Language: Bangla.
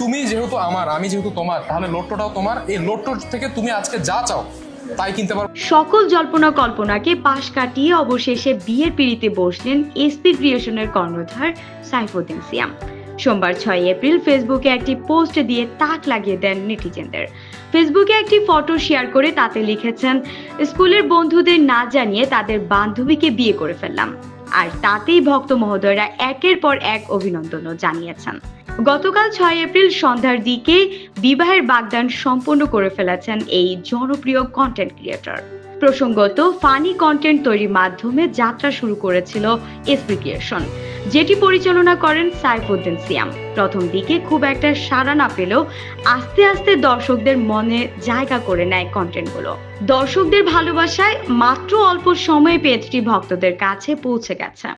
তুমি যেহেতু আমার, আমি যেহেতু তোমার, তাহলে লোট্টোটাও তোমার। এই লোট্টোর থেকে তুমি আজকে যা চাও, তাই কিনতে পারো। সকল জল্পনা কল্পনাকে পাশ কাটিয়ে অবশেষে বিয়ের পিড়িতে বসলেন এসপি ক্রিয়েশনের কর্ণধার সাইফুদ্দিন সিয়াম। সোমবার ছয় এপ্রিল ফেসবুকে একটি পোস্ট দিয়ে তাক লাগিয়ে দেন নেটিজেনদের। ফেসবুকে একটি ফটো শেয়ার করে তাতে লিখেছেন, স্কুলের বন্ধুদের না জানিয়ে তাদের বান্ধবীকে বিয়ে করে ফেললাম। আর তাতেই ভক্ত মহোদয়রা একের পর এক অভিনন্দনও জানিয়েছেন। গতকাল ছয় এপ্রিল সন্ধ্যার দিকে বিবাহের বাগদান সম্পন্ন করে ফেলেছেন এই জনপ্রিয় কন্টেন্ট ক্রিয়েটর প্রসঙ্গত ফানি কন্টেন্ট তৈরির মাধ্যমে যাত্রা শুরু করেছিল এসপি ক্রিয়েশন যেটি পরিচালনা করেন সাইফুদ্দিন সিয়াম। প্রথম দিকে খুব একটা সাড়া না পেলেও আস্তে আস্তে দর্শকদের মনে জায়গা করে নেয় কন্টেন্টগুলো। দর্শকদের ভালোবাসায় মাত্র অল্প সময়ে পেজটি ভক্তদের কাছে পৌঁছে গেছে।